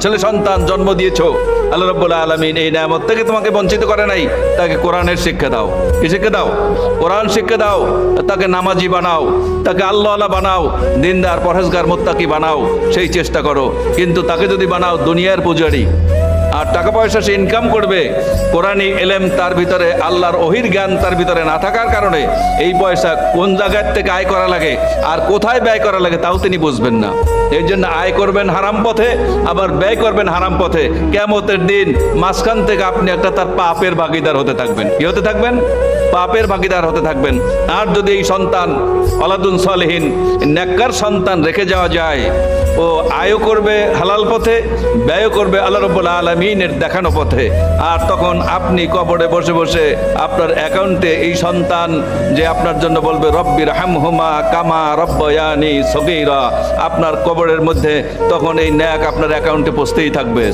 ছেলে সন্তান জন্ম দিয়েছ। আল্লাহ রব্বুল্লাহ আলমিন এই নামত থেকে তোমাকে বঞ্চিত করে নাই। তাকে কোরআনের শিক্ষা দাও। কি শিক্ষা দাও? কোরআন শিক্ষা দাও। তাকে নামাজি বানাও। তাকে আল্লাহ আল্লাহ বানাও। দিনদার, পরহেজগার, মোত্তাকি বানাও। সেই চেষ্টা করো। কিন্তু তাকে যদি বানাও দুনিয়ার পূজারি আর টাকা পয়সা সে ইনকাম করবে কোরআনী এলেম তার ভিতরে, আল্লাহর অহির জ্ঞান তার ভিতরে না থাকার কারণে এই পয়সা কোন জায়গার থেকে আয় করা লাগে আর কোথায় ব্যয় করা লাগে তাও তিনি বুঝবেন না। এই জন্য আয় করবেন হারাম পথে, আবার ব্যয় করবেন হারাম পথে। কেমতের দিন মাঝখান থেকে আপনি একটা তার পাপের ভাগিদার হতে থাকবেন। কি হতে থাকবেন? পাপের ভাগিদার হতে থাকবেন। আর যদি এই সন্তান অলাদুন সলহীন ন্যাক্কার সন্তান রেখে যাওয়া যায়, ও আয়ও করবে হালাল পথে ব্যয় করবে আল্লাহ রব্বুল আলমিনের দেখানো পথে। আর তখন আপনি কবরে বসে বসে আপনার অ্যাকাউন্টে এই সন্তান যে আপনার জন্য বলবে রব্বির হামহুমা কামা রব্বয়ানি সগীরা। আপনার কবরের মধ্যে তখন এই ন্যাক আপনার অ্যাকাউন্টে পৌঁছতেই থাকবে।